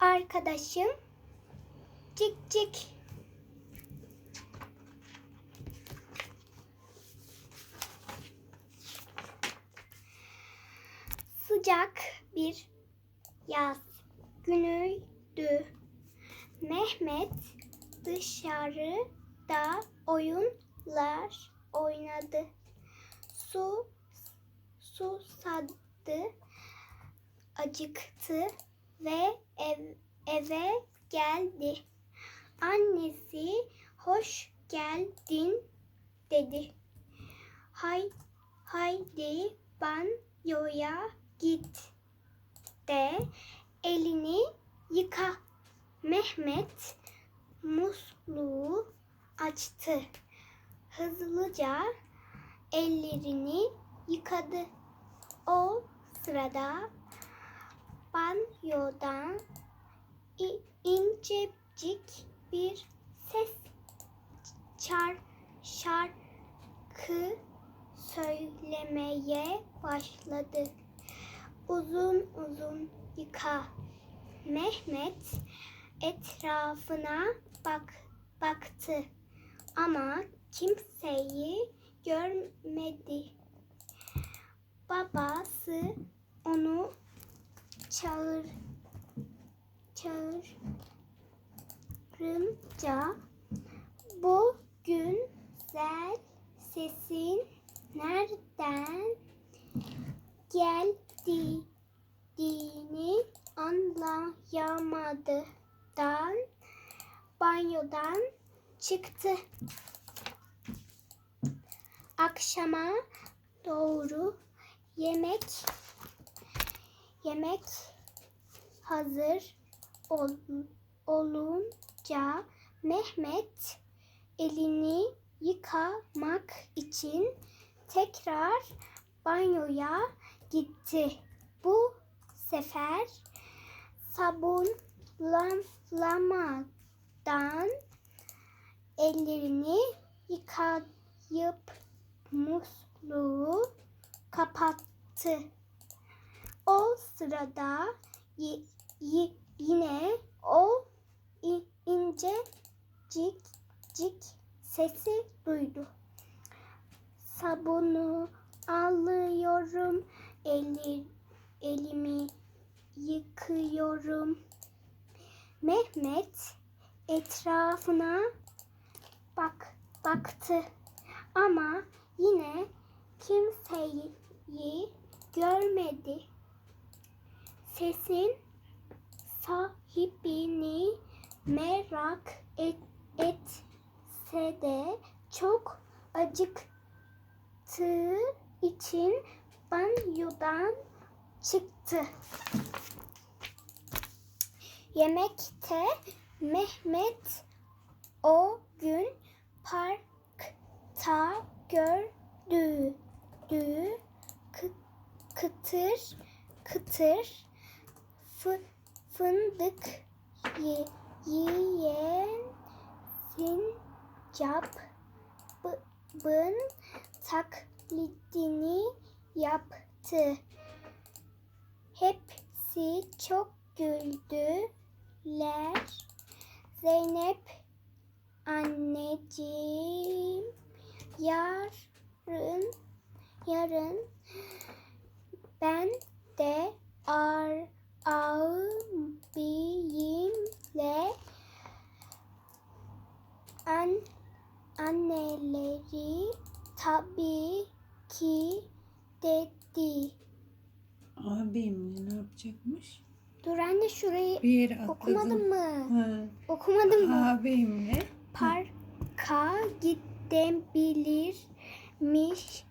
arkadaşım cik cik. Sıcak bir yaz günüydü. Mehmet dışarıda oyunlar oynadı. Su susadı, acıktı ve ev, eve geldi. Annesi hoş geldin dedi. Hay haydi banyoya git de elini yıka. Mehmet musluğu açtı. Hızlıca ellerini yıkadı. O sırada banyodan incecik bir ses çar şarkı söylemeye başladı. Uzun uzun yıka. Mehmet etrafına bak baktı ama kimseyi görmedi. Babası onu çağır çağırınca bu güzel sesin nereden geldiğini anlayamadıdan banyodan çıktı. Akşama doğru yemek yemek hazır ol, olunca Mehmet elini yıkamak için tekrar banyoya gitti. Bu sefer sabunlamadan ellerini yıkayıp musluğu kapattı. O sırada yine o ince cik cik sesi duydu. Sabunu alıyorum, eli, elimi yıkıyorum. Mehmet etrafına bak baktı ama yine kimseyi görmedi. Sesin sahibini merak et, etse de çok acıktığı için banyodan çıktı. Yemekte Mehmet o gün parkta gördüğü kı- kıtır kıtır fı- fındık ye- yiyen sincapın taklidini yaptı. Hepsi çok güldüler. Zeynep anneciğim yarın yarın ben de ar abimle an anneleri tabii ki dedi. Abim ne yapacakmış? Dur anne şurayı Bir yere atladın. okumadın mı? Ha. Okumadın mı? Abimle Parka gidebilirmiş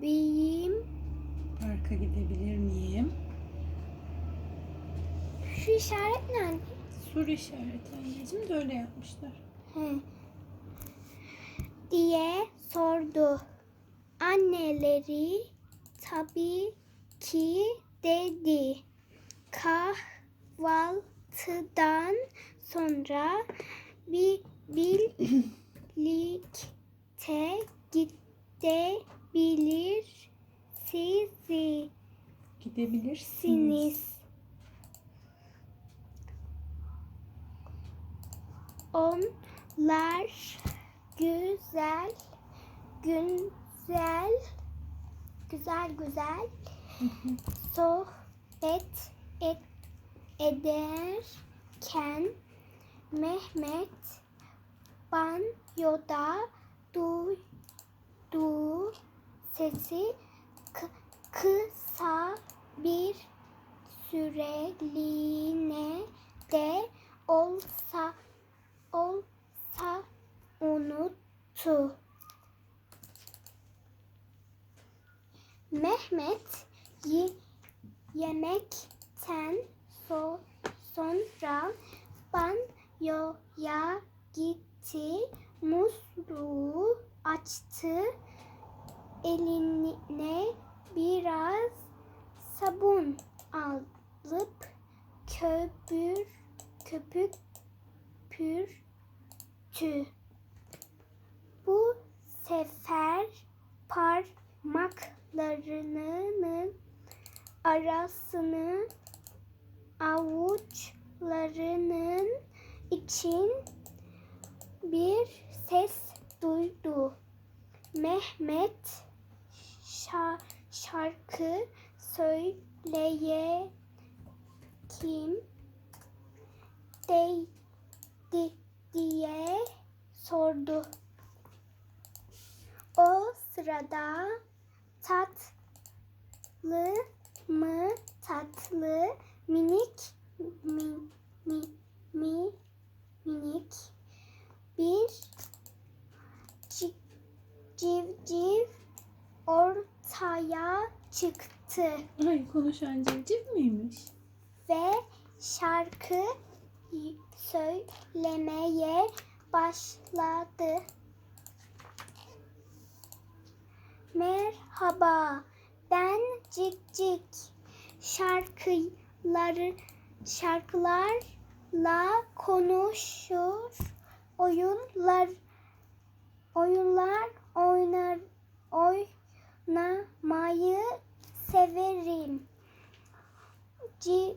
miyim? parka gidebilir miyim? Şu işaret ne anne? Soru işareti anneciğim de öyle yapmışlar. He. diye sordu. Anneleri tabii ki dedi. Kahvaltıdan sonra bir birlikte gidebilir sizi Gidebilirsiniz. siniz. onlar güzel güzel güzel güzel sohbet et, ederken Mehmet banyoda duyduğu sesi kı- kısa bir süreliğine de olsa olsa unuttu. Mehmet ye- yemekten so- sonra banyoya gitti. Musluğu açtı. Eline biraz sabun alıp köpür köpük pürtü. Bu sefer parmaklarının arasını avuçlarının için bir ses duydu. Mehmet şa- şarkı söyleye kim de, di- diye sordu. O sırada tatlı mı tatlı minik mi, mi, mi minik bir ci- civciv ortaya çıktı Ay konuşan civciv miymiş? ve şarkı söylemeye başladı. Merhaba, ben Cik Cik. Şarkıları, şarkılarla konuşur, oyunlar, oyunlar oynar, oynamayı severim. Ci,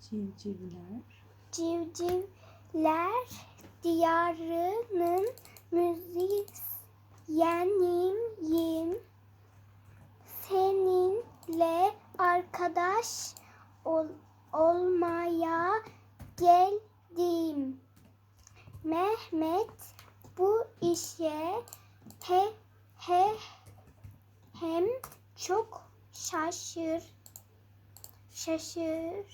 Civcivler. civcivler diyarının müzisyeniyim. Seninle arkadaş ol, olmaya geldim. Mehmet bu işe he, he, hem çok şaşır şaşırmıştı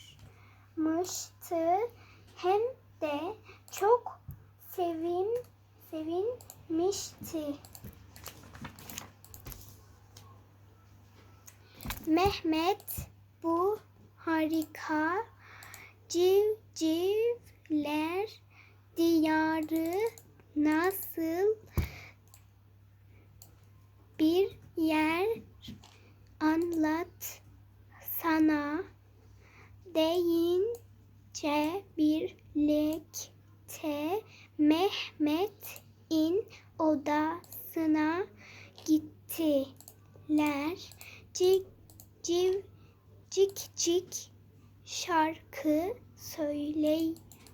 hem de çok sevin sevinmişti. Mehmet bu harika civcivler diyarı nasıl bir yer? Anlat sana. Deyince birlikte Mehmet'in odasına gittiler. Cik civ cik cik şarkı söyle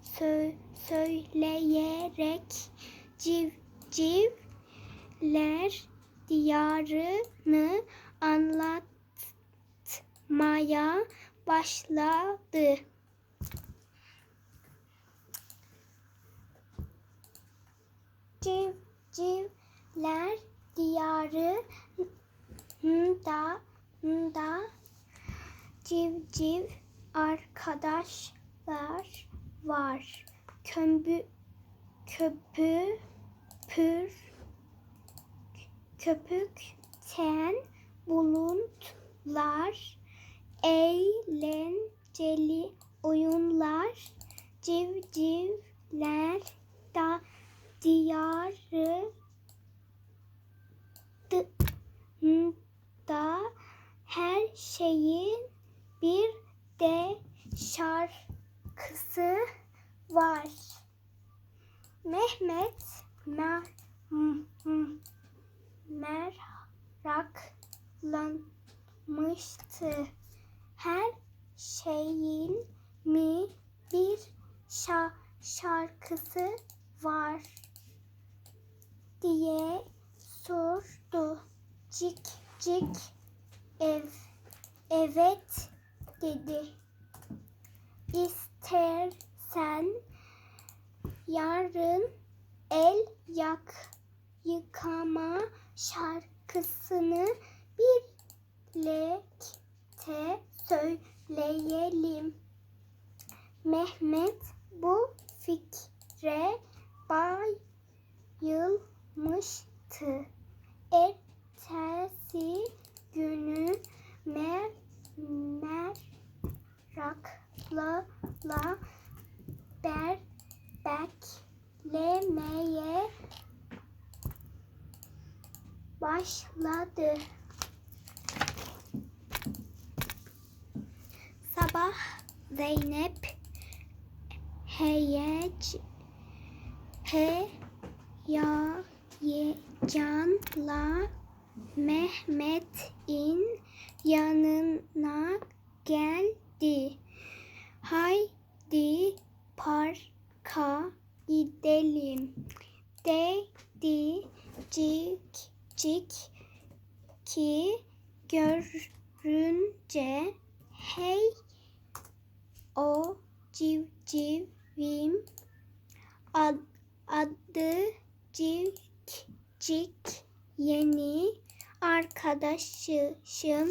sö, söyleyerek civcivler diyarını anlatmaya başladı. Civcivler diyarı da da civciv arkadaşlar var. Kömbü köpü pür köpükten bulutlar eğlenceli oyunlar civcivler da diyarı da her şeyin bir de şarkısı var. Mehmet mer, m- m- meraklanmıştı. Her şeyin mi bir şa, şarkı şarkısı var diye sordu. Cik ev evet dedi. İstersen yarın el yak yıkama şarkısını birlikte söyleyelim. Mehmet bu fikre bayılmıştı. Ertesi günü mer merakla la ber beklemeye başladı. Sabah Zeynep heyec heyecanla Mehmet'in yanına geldi. Haydi parka gidelim dedi cik cik ki görünce hey o civcivim ad, adı cik cik yeni arkadaşım şım,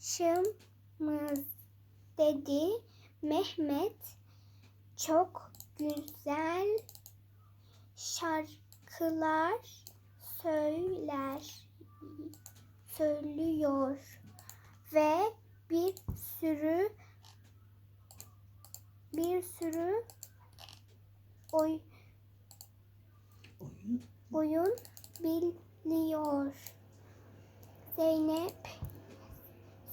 şımız dedi Mehmet çok güzel şarkılar söyler söylüyor ve bir sürü bir sürü oy, Oyun. oyun biliyor. Zeynep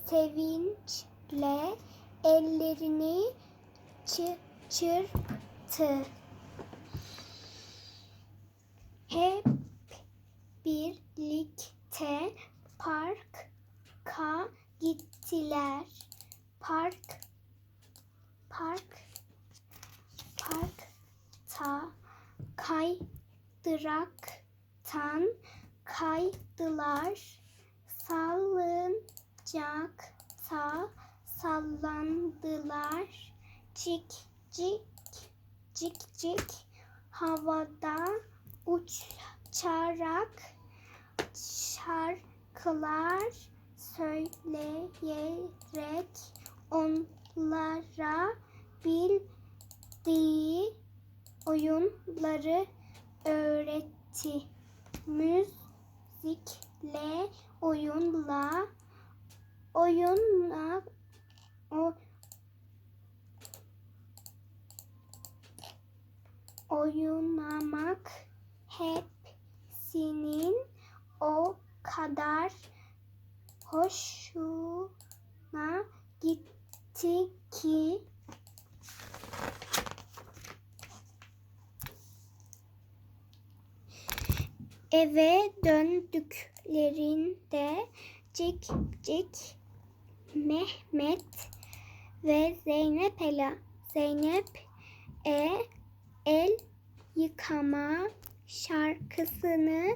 sevinçle ellerini çı- çırptı. Hep birlikte parka gittiler. Park park parkta kaydıraktan kaydılar. Salıncakta sallandılar. Cik cik cik cik havada uçarak şarkılar söyleyerek onlara bildiği oyunları öğretti. Müzikle, oyunla, oyunla, o, oynamak hepsinin o kadar hoşuna gitti ki eve döndüklerinde cik cik Mehmet ve Zeynep Ela Zeynep e el yıkama şarkısını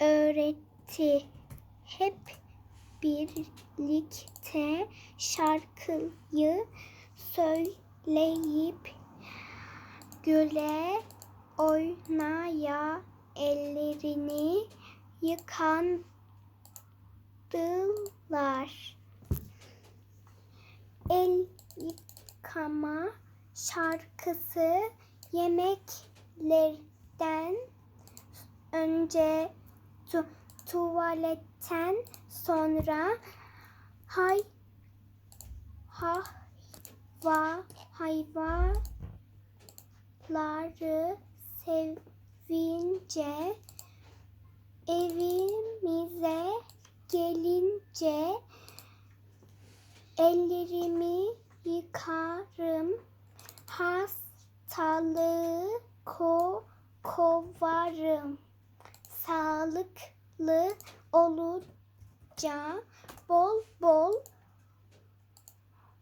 öğretti. Hep birlikte şarkıyı söyleyip güle oynaya ellerini yıkandılar. El yıkama şarkısı yemeklerden önce tu- tuvaletten sonra hay ha va hayvanları sevince evimize gelince ellerimi yıkarım. Hastalığı ko kovarım. Sağlıklı olunca bol bol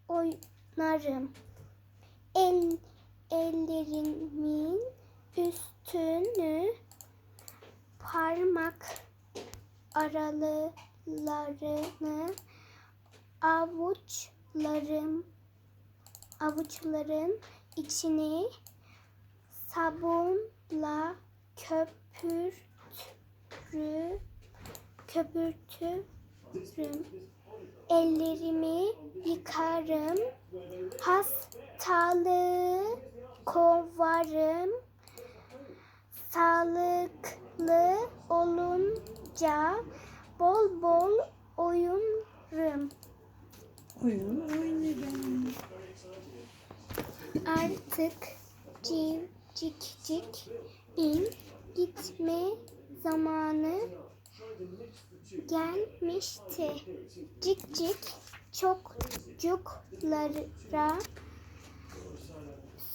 oynarım. El, ellerimin üstünü parmak aralarını avuçlarım avuçların içini sabunla köpürtü köpürtürüm. Ellerimi yıkarım. Hastalığı kovarım. Sağlıklı olunca bol bol oyunrum. Oyun oynarım. Artık civcikcik in gitme zamanı gelmişti. Cik cik çocuklara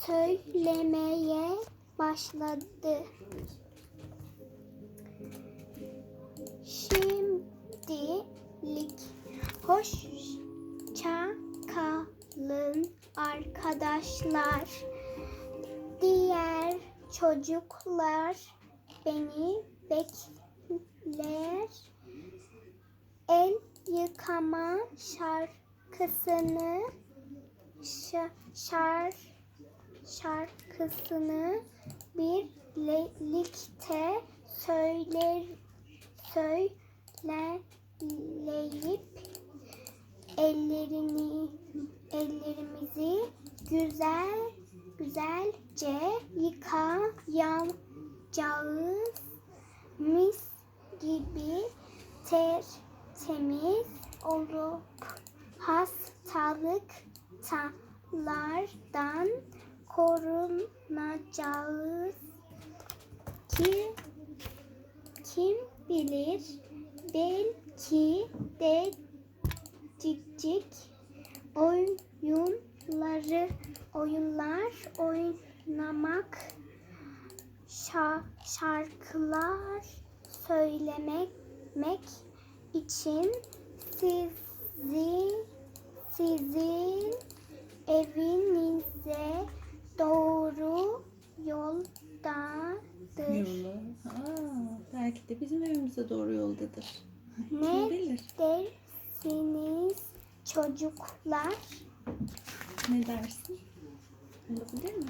söylemeye başladı. Şimdilik hoşça kalın arkadaşlar. Diğer çocuklar beni bekler. El yıkama şarkısını şa- şar şarkısını birlikte söyler söyleyip ellerini ellerimizi güzel güzelce yıkayacağız mis gibi ter temiz olup hastalıklardan korunacağız ki kim bilir belki de cicik oyunları oyunlar oynamak şa- şarkılar söylemek için sizi sizin evinize doğru yoldadır. Yolu. Aa, belki de evimize doğru yoldadır. Kim Ne bilir? dersiniz çocuklar? Ne dersin? Olabilir mi?